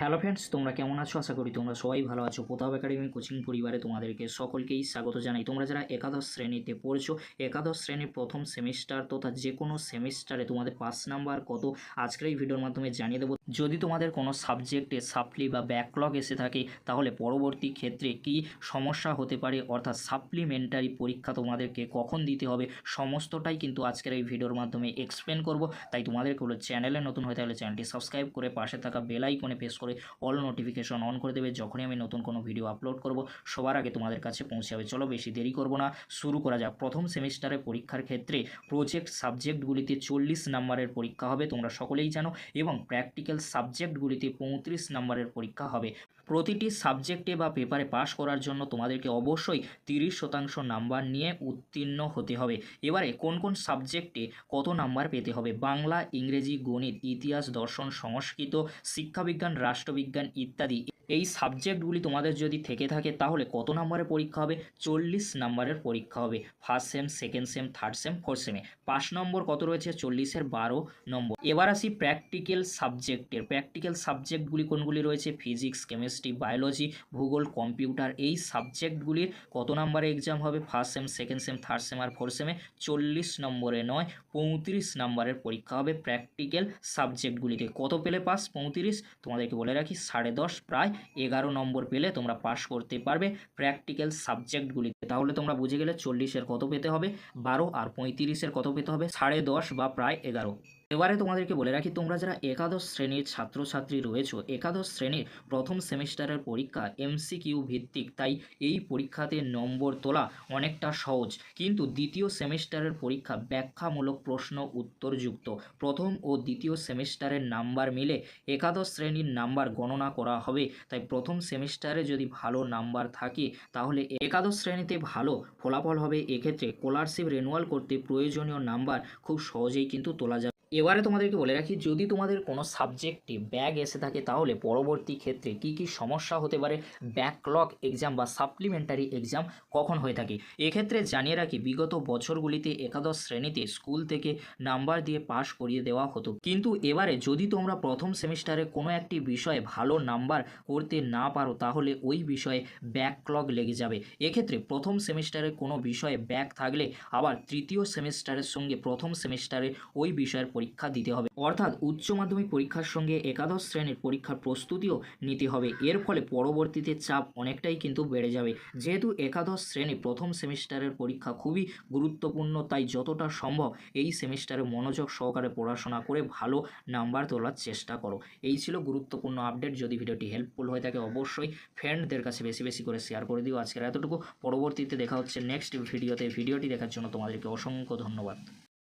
Hello friends তোমরা কেমন আছো? আশা করি তোমরা সবাই ভালো আছো। প্রতাপ একাডেমি কোচিং পরিবারে তোমাদেরকে সকলকেই স্বাগত জানাই। তোমরা যারা একাদশ শ্রেণীতে পড়ছো, একাদশ শ্রেণির প্রথম সেমিস্টার তথা যে কোনো সেমিস্টারে তোমাদের পাস নাম্বার কত আজকের এই ভিডিওর মাধ্যমে জানিয়ে দেবো। যদি তোমাদের কোনো সাবজেক্টে সাপ্লি বা ব্যাকলগ এসে থাকে, তাহলে পরবর্তী ক্ষেত্রে কি সমস্যা হতে পারে? অর্থাৎ সাপ্লিমেন্টারি পরীক্ষা তোমাদেরকে কখন দিতে হবে? সমস্তটাই কিন্তু আজকের এই ভিডিওর মাধ্যমে এক্সপ্লেন করব। তাই তোমাদেরকে হলো চ্যানেলে নতুন হয়ে থাকলে চ্যানেলটি সাবস্ক্রাইব করে পাশে থাকা বেল আইকনে প্রেস করে অল নোটিফিকেশন অন করে দেবে। যখনই আমি নতুন কোনো ভিডিও আপলোড করব, সবার আগে তোমাদের কাছে পৌঁছে যাবে। চলো বেশি দেরি করব না, শুরু করা যাক। প্রথম সেমিস্টারে পরীক্ষার ক্ষেত্রে প্রজেক্ট সাবজেক্টগুলিতে চল্লিশ নাম্বারের পরীক্ষা হবে, তোমরা সকলেই জানো, এবং প্র্যাকটিক্যাল সাবজেক্টগুলিতে পঁয়ত্রিশ নাম্বারের পরীক্ষা হবে। প্রতিটি সাবজেক্টে বা পেপারে পাশ করার জন্য তোমাদেরকে অবশ্যই তিরিশ শতাংশ নাম্বার নিয়ে উত্তীর্ণ হতে হবে। এবারে কোন কোন সাবজেক্টে কত নাম্বার পেতে হবে? বাংলা, ইংরেজি, গণিত, ইতিহাস, দর্শন, সংস্কৃত, শিক্ষাবিজ্ঞান, রাষ্ট্রবিজ্ঞান ইত্যাদি। এই সাবজেক্টগুলি তোমাদের যদি থেকে থাকে তাহলে কত নম্বরের পরীক্ষা হবে? চল্লিশ নম্বরের পরীক্ষা হবে। First sem second sem third sem fourth সেমে পাঁচ নম্বর কত রয়েছে? চল্লিশের বারো নম্বর। এবার আসি প্র্যাকটিক্যাল সাবজেক্টের প্র্যাকটিক্যাল সাবজেক্টগুলি কোনগুলি রয়েছে? ফিজিক্স কেমিস্ট্রি বায়োলজি ভূগোল কম্পিউটার এই সাবজেক্টগুলির কত নম্বরে এক্সাম হবে? First sem second sem third sem আর ফোর্থ সেমে চল্লিশ নম্বরে নয়, পঁয়ত্রিশ নম্বরের পরীক্ষা হবে প্র্যাকটিক্যাল সাবজেক্টগুলিতে কত পেলে পাস পঁয়ত্রিশ। তোমাদেরকে বলে রাখি, সাড়ে দশ প্রায় এগারো নম্বর পেলে তোমরা পাস করতে পারবে প্র্যাকটিক্যাল সাবজেক্টগুলিতে তাহলে তোমরা বুঝে গেলে চল্লিশের কত পেতে হবে? বারো আর পঁয়ত্রিশের কত পেতে হবে? সাড়ে দশ বা প্রায় এগারো। এবারে তোমাদেরকে বলে রাখি, তোমরা যারা একাদশ শ্রেণির ছাত্রছাত্রী রয়েছো, একাদশ শ্রেণির প্রথম সেমিস্টারের পরীক্ষা এমসিকিউ ভিত্তিক, তাই এই পরীক্ষাতে নম্বর তোলা অনেকটা সহজ। কিন্তু দ্বিতীয় সেমিস্টারের পরীক্ষা ব্যাখ্যামূলক প্রশ্ন উত্তরযুক্ত। প্রথম ও দ্বিতীয় সেমিস্টারের নাম্বার মিলে একাদশ শ্রেণির নাম্বার গণনা করা হবে। তাই প্রথম সেমিস্টারে যদি ভালো নাম্বার থাকে, তাহলে একাদশ শ্রেণীতে ভালো ফলাফল হবে। এক্ষেত্রে স্কলারশিপ রেনুয়াল করতে প্রয়োজনীয় নাম্বার খুব সহজেই কিন্তু তোলা যাবে। এবারে তোমাদেরকে বলে রাখি, যদি তোমাদের কোনো সাবজেক্টে ব্যাগ এসে থাকে তাহলে পরবর্তী ক্ষেত্রে কি কি সমস্যা হতে পারে? ব্যাকলগ এক্সাম বা সাপ্লিমেন্টারি এক্সাম কখন হয়ে থাকে? এক্ষেত্রে জানিয়ে রাখি, বিগত বছরগুলিতে একাদশ শ্রেণীতে স্কুল থেকে নাম্বার দিয়ে পাশ করিয়ে দেওয়া হতো। কিন্তু এবারে যদি তোমরা প্রথম সেমিস্টারে কোনো একটি বিষয়ে ভালো নাম্বার করতে না পারো, তাহলে ওই বিষয়ে ব্যাকলগ লেগে যাবে। এক্ষেত্রে প্রথম সেমিস্টারে কোনো বিষয়ে ব্যাক থাকলে আবার তৃতীয় সেমিস্টারের সঙ্গে প্রথম সেমিস্টারে ওই বিষয়ের দিতে হবে। অর্থাৎ উচ্চ মাধ্যমিক পরীক্ষার সঙ্গে একাদশ শ্রেণির পরীক্ষার প্রস্তুতিও নিতে হবে। এর ফলে পরবর্তীতে চাপ অনেকটাই কিন্তু বেড়ে যাবে। যেহেতু একাদশ শ্রেণি প্রথম সেমিস্টারের পরীক্ষা খুবই গুরুত্বপূর্ণ, তাই যতটা সম্ভব এই সেমিস্টারে মনোযোগ সহকারে পড়াশোনা করে ভালো নাম্বার তোলার চেষ্টা করো। এই ছিল গুরুত্বপূর্ণ আপডেট। যদি ভিডিওটি হেল্পফুল হয়ে থাকে অবশ্যই ফ্রেন্ডদের কাছে বেশি বেশি করে শেয়ার করে দিও। আজকের এতটুকু। পরবর্তীতে দেখা হচ্ছে নেক্সট ভিডিওতে ভিডিওটি দেখার জন্য তোমাদেরকে অসংখ্য ধন্যবাদ।